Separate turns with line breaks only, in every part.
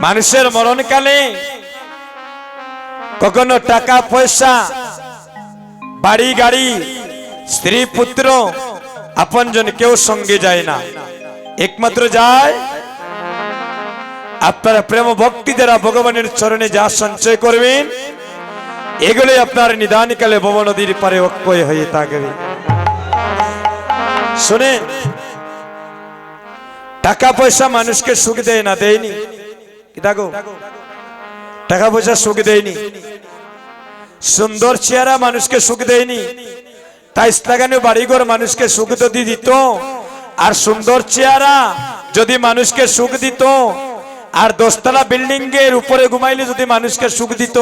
মানুষের মরণকালে কখনো টাকা, পয়সা, বাড়ি, গাড়ি, স্ত্রী, পুত্র, আপনজন কেউ সঙ্গে যায় না। একমাত্র যায় আপনারা প্রেম ভক্তি দ্বারা ভগবানের চরণে যা সঞ্চয় করবেন, এগুলোই আপনার নিদানকালে ভব নদীর পারে অক্ষয় হয়ে থাকবে। শুনে টাকা, পয়সা মানুষকে সুখ দেয় না, দেয়নি। দেখো টাকা পয়সা সুখ দেয়নি। সুন্দর চেহারা মানুষকে সুখ দেয়নি। তাই লাগানো বাড়িঘর মানুষকে সুখ যদি দিত। আর সুন্দর চেহারা যদি মানুষকে সুখ দিত, আর দোস্তলা বিল্ডিং এর উপরে ঘুমাইলে যদি মানুষকে সুখ দিত,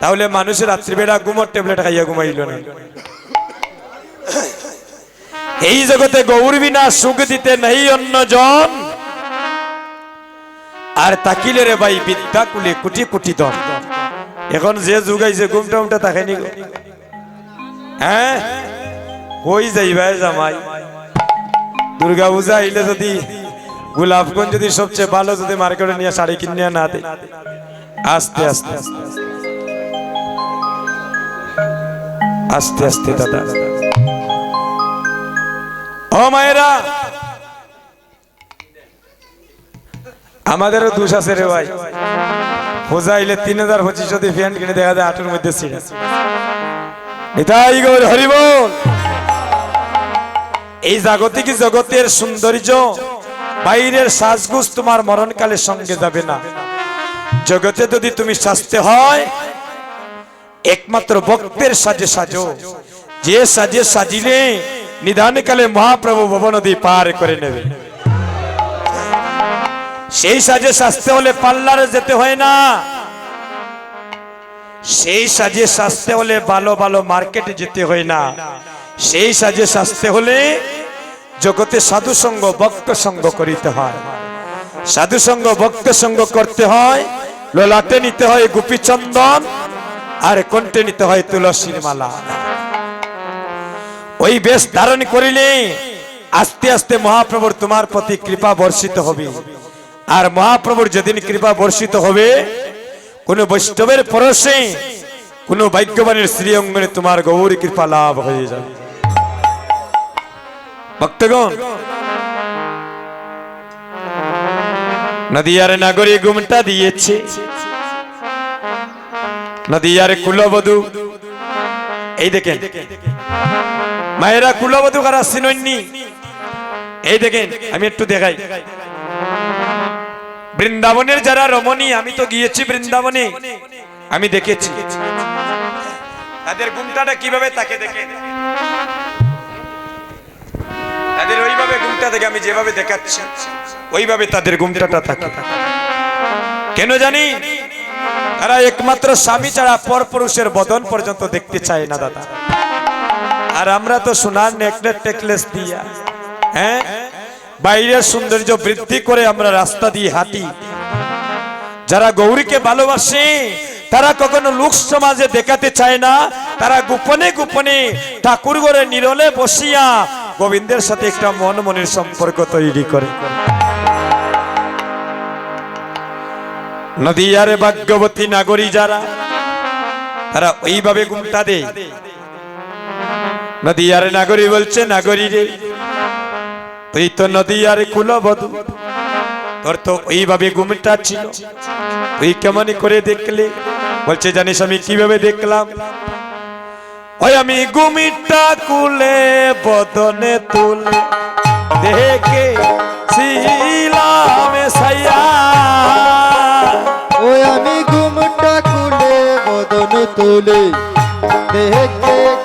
তাহলে মানুষের রাত্রিবেলা ঘুমোর ট্যাবলেট খাইয়া ঘুমাইল না। এই জগতে গৌর বিনা সুখ দিতে নেই অন্যজন। আর তাকিলে রে ভাই বিদ্যা কুলে, কোটি কোটি দন এখন যে যুগাইছে ঘুমটা উমটা তাকাইনি গো। হ্যাঁ? কই যাইবাই জামাই? দুর্গা পূজা আইলে যদি গোলাপগঞ্জ যদি সবচেয়ে ভালো যদি মার্কেটে নিয়ে শাড়ি কিনে না দে আস্তে আস্তে আস্তে আস্তে আস্তে, দাদা। ও মায়েরা! আমাদেরও দোষ আছে রে ভাই। পূজা আইলে তিন হাজার পঁচিশ যদি ফ্যান কিনে দেখা যায়, আটের মধ্যে ছিঁড়ে। গৌর হরিবল এই জাগতিক জগতের সৌন্দর্য, বাইরের সাজগুজ তোমার মরণকালে সঙ্গে যাবে না। জগতে যদি তুমি সাজতে হয়, একমাত্র ভক্তের সাজে সাজো। যে সাজে সাজিলে নিদানকালে মহাপ্রভু ভবনদী পার করে নেবে। সেই সাজে সাজতে হলে পার্লারে যেতে হয় না। সেই সাজে সাজতে হলে ভালো ভালো মার্কেটে যেতে হয় না। সেই সাজে সাজতে হলে জগতে সাধু সঙ্গ, ভক্ত সঙ্গ করিতে হয়। সাধু সঙ্গ, ভক্ত সঙ্গ করতে হয় লোলাতে নিতে হয় গুপি চন্দন আর কণ্ঠে নিতে হয় তুলসীর মালা। ওই বেশ ধারণ করিলে আস্তে আস্তে মহাপ্রভুর তোমার প্রতি কৃপা বর্ষিত হবে। আর মহাপ্রভুর যেদিন কৃপা বর্ষিত হবে, কোন বৈষ্ণবের পরশে, কোন ভাগ্যবানের শ্রী অঙ্গনে তোমার গৌরী কৃপা লাভ হয়ে যাবে। ভক্তগণ, নদিয়ার নাগরী গুমটা দিয়েছে। নদিয়ার কুলবধূ, এই দেখেন, মায়েরা কুলবধু কারা সিনন্নি? এই দেখেন, আমি একটু দেখাই। বৃন্দাবনের যারা রমণী, আমি তো গিয়েছি বৃন্দাবনে। আমি দেখেছি। তাদের গুমটাটা কীভাবে তাকে দেখে? তাদের ওইভাবে গুমটা দেখে আমি যেভাবে দেখাচ্ছি, ওইভাবে তাদের গুমটাটা থাকে কেন জানি? তারা একমাত্র স্বামী ছাড়া পর পুরুষের বদন পর্যন্ত দেখতে চায় না, দাদা। আর আমরা তো সোনার নেকলেস টেকলেস দিয়া হ্যাঁ? বাইরের সৌন্দর্য বৃদ্ধি করে আমরা রাস্তা দিয়ে হাঁটি। যারা গৌরীকে ভালোবাসে, তারা কখনো লোক সমাজে দেখাতে চায় না। তারা গোপনে গোপনে ঠাকুর ঘরে নিরলে বসিয়া গোবিন্দের সাথে একটা মন মনের সম্পর্ক তৈরি করে। নদীয়ারে ভাগ্যবতী নাগরী যারা, তারা ওইভাবে গুমটা দেয়। নদীয়ারে নাগরী বলছে, নাগরী রে তুই তো নদীয়ারে কুলবধূ। তোর তো ওইভাবে গুমটা ছিল। তুই কেমন করে দেখলে? বলছে, জানিস আমি কীভাবে দেখলাম? ওই আমি গুমিটা কুলে, বদনে তুলে দেখে ছিলাম সাইয়া।
ওই আমি ঘুমটা খুলে বদন তুলে দেখেছিলাম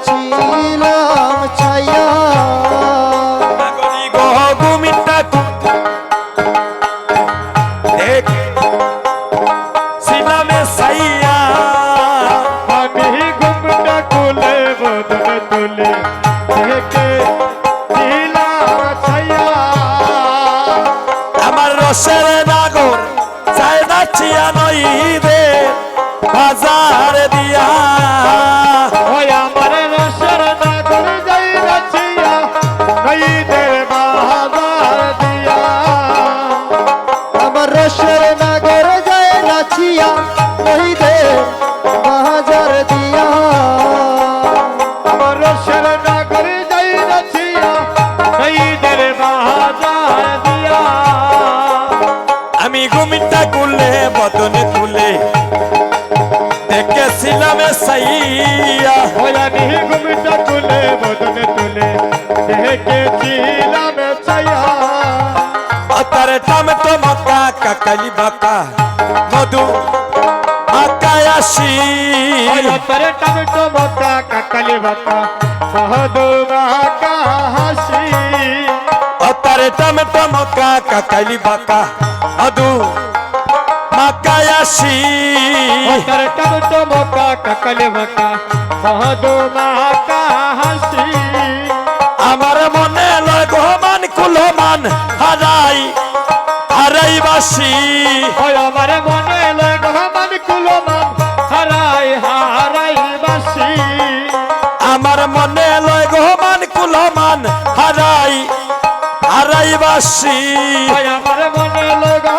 नहीं घूमता तुले बदन तुले
देह के चीला में छया पतर तम तो
मक्का ककली बका मधु मक्का याशी पतर
तम तो मक्का ककली बका मधु मक्का हसी
पतर तम तो मक्का ककली बका मधु मक्का
याशी पतर तम तो मक्का ककली बका হাসি
আমার মনে লয় গহমান কুলমান হারাই হারাই বাসি।
আমার মনে লাগে মান কুলমান হারাই হারাই বাসি।
আমার মনে লয় গহমান কুলমান হারাই হারাই বাসি।
আমার মনে লাগে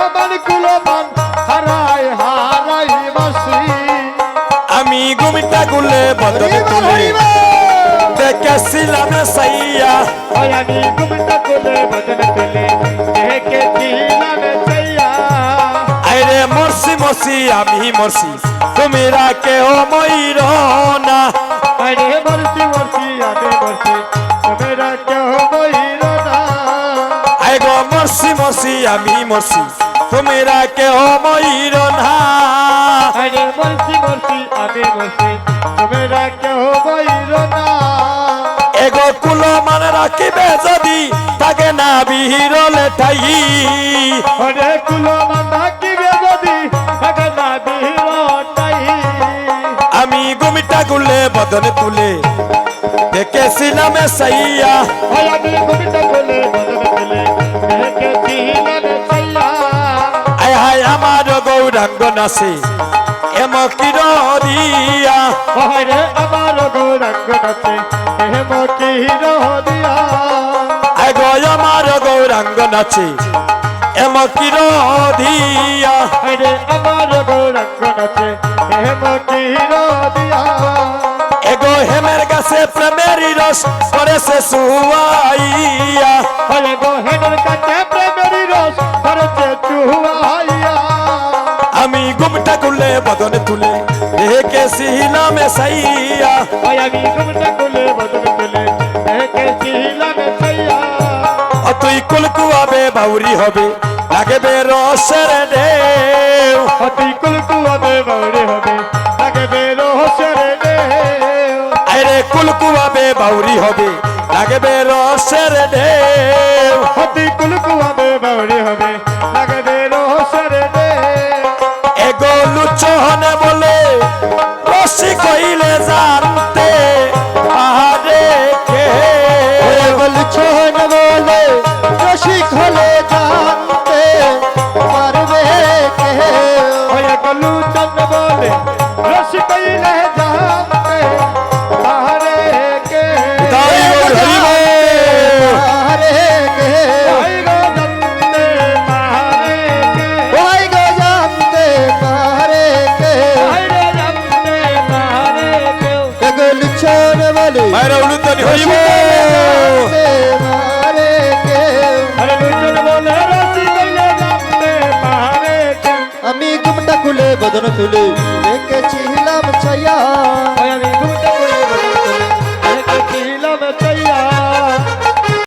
গুমিটা গুলে বদলে তুলে। দেখেছিলাম সাইয়া
আমি ঘুমটা তুলে বদনে তুলে। দেখেছিলাম চাইয়া
আইরে মরছি মরছি আমি মরছি। তুমি রাকে ও ময়ূর না।
আরে মরছি মরছি আমি মরছি। তোমরা কেউ বইল না।
আই গো মরছি মরছি আমি মরছি। তুমি রাকে ও ময়ূর না।
আরে তোমরা বইল না।
এগো কুলো মানে রাখিবে যদি তাকে না বিহিরলে ঠাই
ওরে কুলো আগে না
আমি গুমিটা গুলে বদনে তুলে দেখেছিলাম সাইয়া
আমি বদলে দেখেছিলাম চাইয়া
আয় হায় আমার গৌরাঙ্গ নাচে। এম কিরিয়া
ওরে আমার গৌরাঙ্গ নাচে হেম কি দিয়া
আমার গৌরাঙ্গ নাচে এম কিরিয়া
আরে আমার গৌরাঙ্গ নাচে হেম কি দিয়া
এগো হেমের কাছে প্রেমের রস করেছে সুয়াইয়া।
ওরে গোহেনের কাছে প্রেমের রস করছে
গুলে বদনে তুলে দেখেছিলাম সাইয়া
আমি ঘুমটা খুলে বদলে তুলে দেখেছিলাম চাইয়া
ও তুই কুলকুয়াবে বাউরি হবে লাগবে রসের ঢেউ
অতি কুলকুয়াবে বাউরে হবে তাকে বেরো হোসরে দে
আরে কুলকুয়াবে বাউরি হবে লাগবে রসের ঢেউ এগো
মারে কে?
আমি গুমটা খুলে বদন তুলে দেখেছিলাম ছায়া।